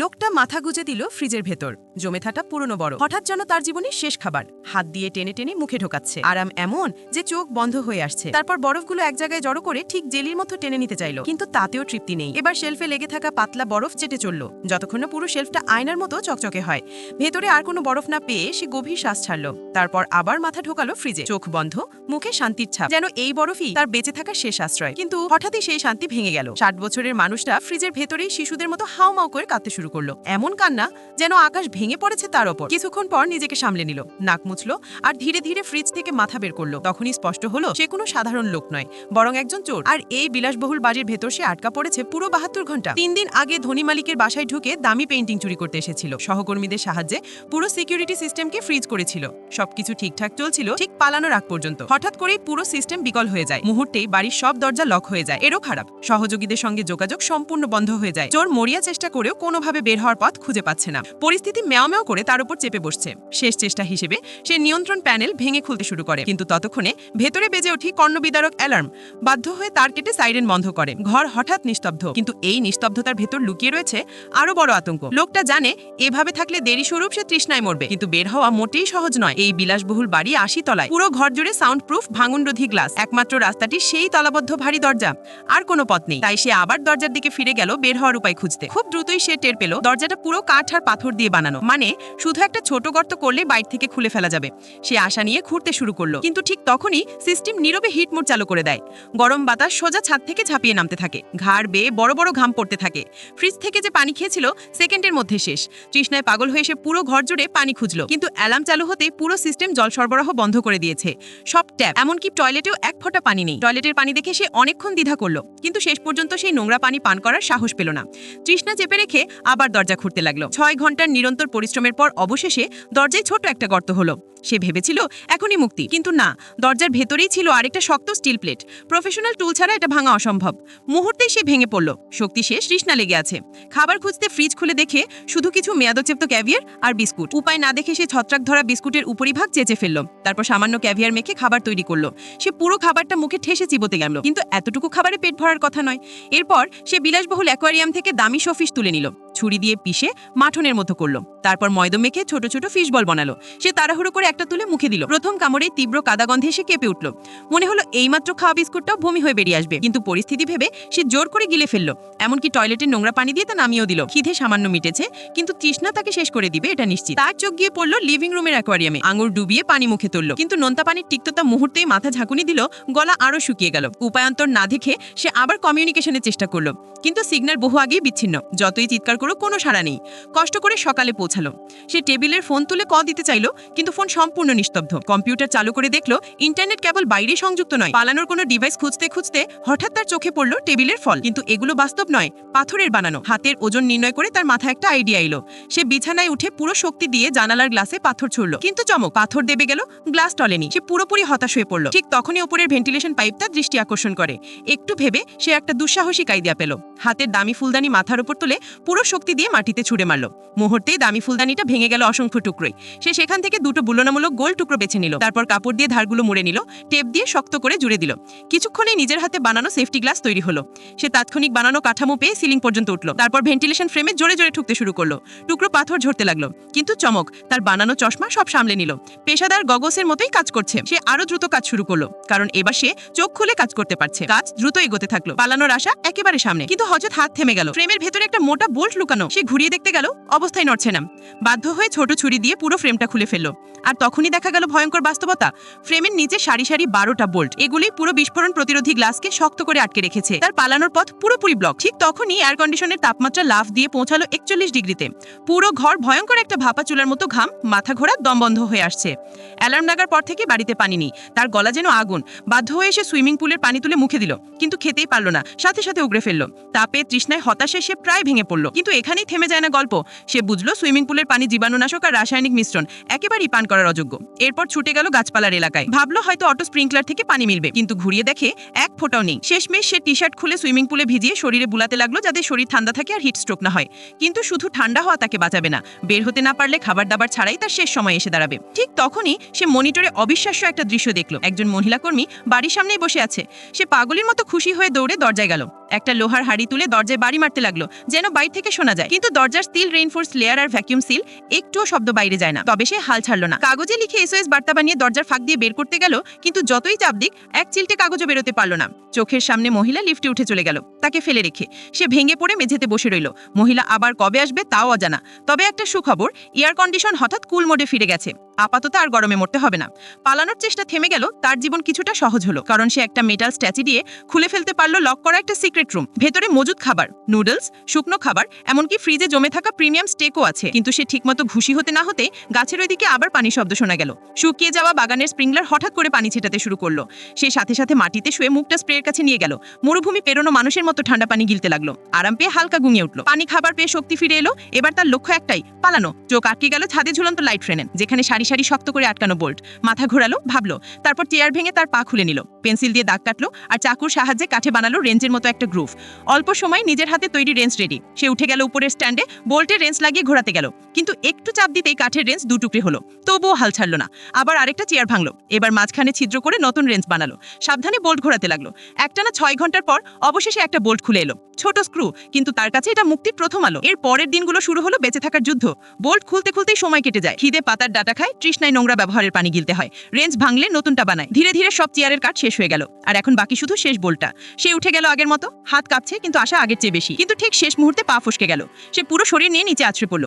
লোকটা মাথা গুজে দিল ফ্রিজের ভেতর। জমে থাকা পুরনো বড় হঠাৎ যেন তার জীবনের শেষ খাবার। হাত দিয়ে টেনে টেনে মুখে ঢোকাচ্ছে। আরাম এমন যে চোখ বন্ধ হয়ে আসছে। তারপর বরফগুলো এক জায়গায় জড়ো করে ঠিক জেলির মতো টেনে নিতে চাইলো। কিন্তু তাতেও তৃপ্তি নেই। এবার শেলফে লেগে থাকা পাতলা বরফ চেটে চলল। যতক্ষণ না পুরো শেলফটা আয়নার মতো চকচকে হয়। ভেতরে আর কোনো বরফ না পেয়ে সে গভীর শ্বাস ছাড়লো। তারপর আবার মাথা ঢোকালো ফ্রিজে। চোখ বন্ধ, মুখে শান্তির ছাপ। যেন এই বরফই তার বেঁচে থাকার শেষ আশ্রয়। কিন্তু হঠাৎই সেই শান্তি ভেঙে গেল। ষাট বছরের মানুষটা ফ্রিজের ভেতরেই শিশুদের মতো হাও মাও করে কাঁদতে শুরু করল। এমন কান্না যেন আকাশ ভেঙে পড়েছে তার ওপর। কিছুক্ষণ পর নিজেকে সামলে নিল। নাক মুছলো আর ধীরে ধীরে ফ্রিজ থেকে মাথা বের করল। তখনই স্পষ্ট হলো, সে কোনো সাধারণ লোক নয়, বরং একজন চোর। আর এই বিলাসবহুল বাড়ির ভেতর সে আটকা পড়েছে পুরো বাহাত্তর ঘণ্টা। তিন দিন আগে ধনী মালিকের বাসায় ঢুকে দামি পেন্টিং চুরি করতে এসেছিল। সহকর্মীদের সাহায্যে পুরো সিকিউরিটি সিস্টেমকে ফ্রিজ করেছিল। সবকিছু ঠিকঠাক চলছিল ঠিক পালানোর আগ পর্যন্ত। হঠাৎ করেই পুরো সিস্টেম বিকল হয়ে যায়। মুহূর্তেই বাড়ির সব দরজা লক হয়ে যায়। এরও খারাপ। সহযোগীদের সঙ্গে যোগাযোগ সম্পূর্ণ বন্ধ হয়ে যায়। চোর মরিয়া চেষ্টা করেও কোনোভাবে বের হওয়ার পথ খুঁজে পাচ্ছে না। পরিস্থিতি মেও করে তার উপর চেপে বসছে। শেষ চেষ্টা হিসেবে সে নিয়ন্ত্রণ প্যানেল ভেঙে খুলতে শুরু করে। কিন্তু ততক্ষণে ভেতরে বেজে ওঠি কর্ণবিদারক অ্যালার্ম। বাধ্য হয়ে তার কেটে সাইরেন বন্ধ করে। ঘর হঠাৎ নিস্তব্ধ। কিন্তু এই নিস্তব্ধতার ভেতর লুকিয়ে রয়েছে আরও বড় আতঙ্ক। লোকটা জানে এভাবে থাকলে দেরি স্বরূপ সে তৃষ্ণায় মরবে। কিন্তু বের হওয়া মোটেই সহজ নয়। এই বিলাসবহুল বাড়ি আশি তলায় পুরো ঘর জুড়ে সাউন্ড প্রুফ ভাঙনরোধী গ্লাস একমাত্র রাস্তাটি সেই তলাবদ্ধ ভারী দরজা। আর কোনো পথ নেই। তাই সে আবার দরজার দিকে ফিরে গেল বের হওয়ার উপায় খুঁজতে। খুব দ্রুতই সে টের পেল দরজাটা পুরো কাঠ আর পাথর দিয়ে বানানো। মানে শুধু একটা ছোট গর্ত করলে বাইর থেকে খুলে ফেলা যাবে। সে আশা নিয়ে ঘুরতে শুরু করল। কিন্তু ঠিক তখনই সিস্টেম নীরবে হিট মোড চালু করে দেয়। গরম বাতাস সোজা ছাদ থেকে ঝাঁপিয়ে নামতে থাকে। ঘাড় বেয়ে বড় বড় ঘাম পড়তে থাকে। ফ্রিজ থেকে যে পানি খেয়েছিল সেকেন্ডের মধ্যে শেষ। তৃষ্ণায় পাগল হয়ে সে পুরো ঘর জুড়ে পানি খুঁজলো। কিন্তু অ্যালার্ম চালু হতেই পুরো সিস্টেম জল সরবরাহ বন্ধ করে দিয়েছে। সব ট্যাপ। এমনকি টয়লেটেও এক ফোঁটা পানি নেই। টয়লেটের পানি দেখে সে অনেকক্ষণ দ্বিধা করল। কিন্তু শেষ পর্যন্ত সেই নোংরা পানি পান করার সাহস পেল না। তৃষ্ণা চেপে রেখে আবার দরজা খুঁড়তে লাগল। ছয় ঘণ্টার নিরন্তর পরিশ্রমের পর অবশেষে দরজায় ছোট একটা গর্ত হলো। সে ভেবেছিল, এখনই মুক্তি। কিন্তু না, দরজার ভেতরেই ছিল আরেকটা শক্ত স্টিল প্লেট। প্রফেশনাল টুল ছাড়া এটা ভাঙা অসম্ভব। মুহূর্তেই সে ভেঙে পড়ল। শক্তি শেষ, তৃষ্ণা লেগে আছে। খাবার খুঁজতে ফ্রিজ খুলে দেখে শুধু কিছু মেয়াদোচ্ছেপ্ত ক্যাভিয়ার আর বিস্কুট। উপায় না দেখে সে ছত্রাক ধরা বিস্কুটের উপরিভাগ চেঁচে ফেলল। তারপর সামান্য ক্যাভিয়ার মেখে খাবার তৈরি করল। সে পুরো খাবারটা মুখে ঠেসে চিবোতে গেল কিন্তু এতটুকু খাবারে পেট ভরার কথা নয়। এরপর সে বিলাসবহুল অ্যাকোয়ারিয়াম থেকে দামি শোফিস তুলে নিল। ছুরি দিয়ে পিষে মাঠনের মতো করল। তারপর ময়দা মেখে ছোট ছোট ফিশ বল বানালো। সে তাড়াহুড়ো করে একটা তুলে মুখে দিল। প্রথম কামড়ে তীব্র কাদা গন্ধে সে কেঁপে উঠল। মনে হলো এইমাত্র খাওয়া বিস্কুটটাও ভূমি হয়ে বেরিয়ে আসবে। কিন্তু পরিস্থিতি ভেবে সে জোর করে গিলে ফেলল। এমনকি টয়লেটের নোংরা পানি দিয়ে তা নামিয়েও দিল। খিদে সামান্য মিটেছে, কিন্তু তৃষ্ণা তাকে শেষ করে দিবে, এটা নিশ্চিত। তার চোখ গিয়ে পড়ল লিভিং রুমের অ্যাকোয়ারিয়ামে আঙুর ডুবিয়ে পানি মুখে তুললো। কিন্তু নোনতা পানির তিক্ততা মুহূর্তেই মাথা ঝাঁকুনি দিল, গলা আরও শুকিয়ে গেল। উপায়ন্তর না দেখে সে আবার কমিউনিকেশনের চেষ্টা করল। কিন্তু সিগন্যাল বহু আগেই বিচ্ছিন্ন। যতই চিৎকার করো কোনো সাড়া নেই। কষ্ট করে সকালে পৌঁছালো। সে টেবিলের ফোন তুলে ক দিতে চাইলো, কিন্তু ফোন সম্পূর্ণ নিস্তব্ধ। কম্পিউটার চালু করে দেখল ইন্টারনেট কেবল বাইরে সংযুক্ত নয়, পালানোর কোনো ডিভাইস খুঁজতে খুঁজতে হঠাৎ তার চোখে পড়ল টেবিলের ফল। কিন্তু এগুলো বাস্তব নয়, পাথরের বানানো। হাতের ওজন নির্ণয় করে তার মাথায় একটা আইডিয়া এলো। সে বিছানায় উঠে পুরো শক্তি দিয়ে জানালার গ্লাসে পাথর ছুড়লো। কিন্তু চমক, পাথর দেবে গেল গ্লাস টলেনি। সে পুরোপুরি হতাশ হয়ে পড়ল। ঠিক তখনই ওপরের ভেন্টিলেশন পাইপ তার দৃষ্টি আকর্ষণ করে। একটু ভেবে সে একটা দুঃসাহসিক আইডিয়া পেল। হাতের দামি ফুলদানি মাথার উপর তুলে পুরো শক্তি দিয়ে মাটিতে ছুড়ে মারলো। মুহূর্তেই দামি ফুলদানিটা ভেঙে গেল অসংখ্য টুকরোই সে সেখান থেকে দুটো বুলনামূলক গোল টুকরো বেছে নিল, তারপর কাপড় দিয়ে ধারগুলো মুড়ে নিল, টেপ দিয়ে শক্ত করে জুড়ে দিল। কিছুক্ষণে নিজের হাতে বানানো সেফটি গ্লাস তৈরি হলো। সে তাৎক্ষণিক বানানো কাঠামো পেয়ে সিলিং পর্যন্ত উঠল। তারপর ভেন্টিলেশন ফ্রেমে জোরে জোরে ঠুকতে শুরু করল। টুকরো পাথর ঝরতে লাগল, কিন্তু চমক, তার বানানো চশমা সব সামলে নিল। পেশাদার গগসের মতোই কাজ করছে। সে আরও দ্রুত কাজ শুরু করল, কারণ এবার সে চোখ খুলে কাজ করতে পারছে। কাজ দ্রুত এগোতে থাকল। পালানোর আশা একেবারে সামনে, কিন্তু হঠাৎ হাত থেমে গেল। ফ্রেমের ভেতরে একটা মোটা বোল্ট লুকানো সে ঘুরিয়ে দেখতে গেল, অবস্থায় নড়ছে না। বাধ্য হয়ে ছোট ছুরি দিয়ে পুরো ফ্রেমটা খুলে ফেলল। আর তখনই দেখা গেল ভয়ঙ্কর বাস্তবতা। ফ্রেমের নিচে সারি সারি বারোটা বোল্ট। এগুলি পুরো বিস্ফোরণ প্রতিরোধী গ্লাসকে শক্ত করে আটকে রেখেছে। তার পালানোর পথ পুরোপুরি ব্লক ঠিক তখনই এয়ার কন্ডিশনের তাপমাত্রা লাফ দিয়ে পৌঁছালো একচল্লিশ ডিগ্রিতে। পুরো ঘর ভয়ঙ্কর একটা ভাপা চুলার মতো ঘাম, মাথা ঘোরা দম বন্ধ হয়ে আসছে। অ্যালার্ম লাগার পর থেকে বাড়িতে পানি নেই। তার গলা যেন আগুন। বাধ্য হয়ে এসে সুইমিং পুলের পানি তুলে মুখে দিল। কিন্তু খেতেই পারল না। সাথে সাথে উগড়ে ফেলল। তাপে তৃষ্ণায় হতাশে সে প্রায় ভেঙে পড়ল। কিন্তু এখানেই থেমে যায় না গল্প। সে বুঝলো সুইমিং পুলের পানি জীবাণুনাশক আর রাসায়নিক মিশ্রণ একেবারেই পান করার অযোগ্য। এরপর ছুটে গেল গাছপালার এলাকায়। ভাবলো হয়তো অটো স্প্রিংকলার থেকে পানি মিলবে, কিন্তু ঘুরিয়ে দেখে এক ফোঁটাও নেই। শেষমেশ সে টি শার্ট খুলে সুইমিং পুলে ভিজিয়ে শরীরে বুলাতে লাগল যাতে শরীর ঠান্ডা থাকে আর হিট স্ট্রোক না হয়। কিন্তু শুধু ঠান্ডা হওয়া তাকে বাঁচাবে না। বের হতে না পারলে খাবার দাবার ছাড়াই তার শেষ সময় এসে দাঁড়াবে। ঠিক তখনই সে মনিটরে অবিশ্বাস্য একটা দৃশ্য দেখল। একজন মহিলা কর্মী বাড়ির সামনেই বসে আছে। সে পাগলের মতো খুশি হয়ে দৌড়ে দরজায় গেল। একটা লোহার হাড়ি তুলে দরজায় বাড়ি মারতে লাগল, যেন বাইর থেকে শোনা শোনা যায়। কিন্তু দরজার স্টিল রেইনফোর্স লেয়ার আর ভ্যাকিউম সিল একটুও শব্দ বাইরে যায় না। তবে সে হাল ছাড়লো না। কাগজে লিখে এসওএস বার্তা বানিয়ে দরজার ফাঁক দিয়ে বের করতে গেল, কিন্তু যতই চাপ দিক, এক চিলটে কাগজও বেরোতে পারল না। চোখের সামনে মহিলা লিফটে উঠে চলে গেল। তাকে ফেলে রেখে সে ভেঙে পড়ে মেঝেতে বসে রইল। মহিলা আবার কবে আসবে তাও অজানা। তবে একটা সুখবর এয়ার কন্ডিশন হঠাৎ কুল মোডে ফিরে গেছে। আপাতত আর গরমে মরতে হবে না। পালানোর চেষ্টা থেমে গেল, তার জীবন কিছুটা সহজ হলো, কারণ সে একটা মেটাল স্ট্যাচি দিয়ে খুলে ফেলতে পারল লক করা একটা সিক্রেট রুম ভেতরে মজুদ খাবার নুডলস শুকনো খাবার, এমনকি ফ্রিজে জমে থাকা প্রিমিয়াম স্টেকও আছে। কিন্তু সে ঠিকমতো ঘুষি হতে না হতে গাছের ওইদিকে আবার পানি শব্দ শোনা গেল। শুকিয়ে যাওয়া বাগানের স্প্রিংলার হঠাৎ করে পানি ছেটাতে শুরু করল। সে সাথে সাথে মাটিতে শুয়ে মুখটা স্প্রের কাছে নিয়ে গেল। মরুভূমি পেরোনো মানুষের মতো ঠান্ডা পানি গিলতে লাগল। আরাম পেয়ে হালকা গুঙিয়ে উঠল। পানি খাবার পেয়ে শক্তি ফিরে এলো। এবার তার লক্ষ্য একটাই, পালানো। চোখ আটকে গেল ছাদে ঝুলন্ত লাইট ফ্রেনেন যেখানে সারি সারি শক্ত করে আটকানো বোল্ট। মাথা ঘোরালো, ভাবলো, তারপর চেয়ার ভেঙে তার পা খুলে নিল। পেন্সিল দিয়ে দাগ কাটলো আর চাকুর সাহায্যে কাঠে বানালো রেঞ্জের মতো একটা গ্রুভ অল্প সময় নিজের হাতে তৈরি রেঞ্জ রেডি। সে উঠে গেল উপরের স্ট্যান্ডে বোল্টের রেঞ্জ লাগিয়ে ঘোরাতে গেল। কিন্তু একটু চাপ দিতেই কাঠের রেঞ্জ দু টুকরি হলো। তবুও হাল ছাড়লো না। আবার আরেকটা চেয়ার ভাঙলো। এবার মাঝখানে ছিদ্র করে নতুন রেঞ্জ বানালো। সাবধানে বোল্ট ঘোরাতে লাগল। একটানা ছয় ঘণ্টার পর অবশেষে একটা বোল্ট খুলে এলো। ছোট স্ক্রু, কিন্তু তার কাছে এটা মুক্তির প্রথম আলো। এর পরের দিনগুলো শুরু হলো বেঁচে থাকার যুদ্ধ। বোল্ট খুলতে খুলতেই সময় কেটে যায়। খিদে পাতার ডাটা খায় তৃষ্ণায় নোংরা ব্যবহারের পানি গিলতে হয়। রেঞ্জ ভাঙলে নতুনটা বানায়। ধীরে ধীরে সব চেয়ারের কাঠ শেষ হয়ে গেল। আর এখন বাকি শুধু শেষ বোলটা। সে উঠে গেল আগের মতো। হাত কাঁপছে, কিন্তু আশা আগের চেয়ে বেশি। কিন্তু ঠিক শেষ মুহূর্তে পা ফসকে গেল। সে পুরো শরীর নিয়ে নিচে আছড়ে পড়ল।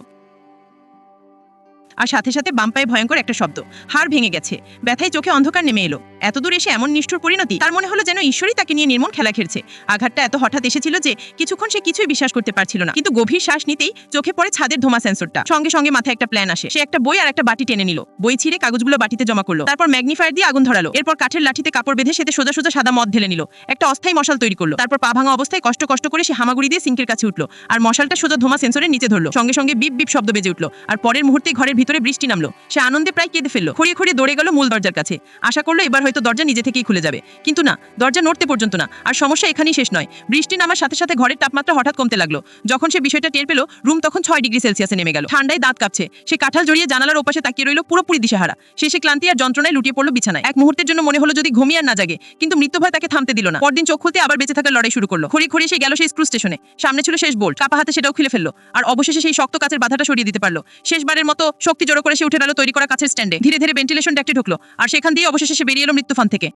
আর সাথে সাথে বাম পায়ে ভয়ঙ্কর একটা শব্দ। হাড় ভেঙে গেছে। ব্যথায় চোখে অন্ধকার নেমে এলো। এতদূর এসে এমন নিষ্ঠুর পরিণতি, তার মনে হলো যেন ঈশ্বরই তাকে নিয়ে নির্মম খেলা খেলছে। আঘাতটা এত হঠাৎ এসেছিল যে কিছুক্ষণ সে কিছুই বিশ্বাস করতে পারছিল না। কিন্তু গভীর শ্বাস নিতেই চোখে পড়ে ছাদের ধোমা সেন্সরটা। সঙ্গে সঙ্গে মাথায় একটা প্ল্যান আসে। সে একটা বই আর একটা বাটি টেনে নিল। বই ছিঁড়ে কাগজগুলো বাটিতে জমা করল। তারপর ম্যাগনিফায়ার দিয়ে আগুন ধরালো। এরপর কাঠের লাঠিতে কাপড় বেঁধে সেতে সোজা সোজা সাদা মদ ঢেলে নিল। একটা অস্থায়ী মশাল তৈরি করল। তারপর পা ভাঙা অবস্থায় কষ্ট কষ্ট করে সে হামাগুড়ি দিয়ে সিঙ্কের কাছে উঠল। আর মশালটা সোজা ধোমা সেন্সরের নিচে ধরলো। সঙ্গে সঙ্গে বিপ বিপ শব্দ বেজে উঠল। আর পরের মুহূর্তে ঘরের ভিতরে বৃষ্টি নামলো। সে আনন্দে প্রায় কেঁদে ফেলল। খড়িয়ে খড়িয়ে দৌড়ে গেল মূল দরজার কাছে। আশা করল এবার হয়তো দরজা নিজে থেকেই খুলে যাবে। কিন্তু না, দরজা নড়তে পর্যন্ত না। আর সমস্যা এখানেই শেষ নয়। বৃষ্টি নামার সাথে সাথে ঘরের তাপমাত্রা হঠাৎ কমতে লাগল। যখন সে বিষয়টা টের পেল, রুম তখন ছয় ডিগ্রি সেলসিয়াসে নেমে গেল। ঠান্ডায় দাঁত কাঁপছে। সে কাঁঠাল জড়িয়ে জানালার ওপাশে তাকিয়ে রইল পুরোপুরি দিশেহারা। শেষে ক্লান্তি আর যন্ত্রণায় লুটিয়ে পড়ল বিছানায়। এক মুহূর্তের জন্য মনে হলো যদি ঘুমিয়ে আর না জাগে। কিন্তু মৃত্যু ভয় তাকে থামতে দিল না। পরদিন চোখ খুলতে আবার বেঁচে থাকার লড়াই শুরু করল। খড়িয়ে খড়িয়ে সে গেল সেই স্ক্রু স্টেশনে। সামনে ছিল শেষ বোল্ট। কাপা হাতে সেটাও খুলে ফেলল। আর অবশেষে সেই শক্ত কাছের বাধাটা সরিয়ে দিতে পারল। শেষবারের মতো শক্তি জড়ো করে সে উঠে গেল তৈরি করা কাছের স্ট্যান্ডে ধীরে ধীরে ভেন্টিলেশন ডেকটে ঢুকলো। আর সেখান দিয়ে অবশেষে সে বেরিয়ে এলো মৃত্যুফান থেকে।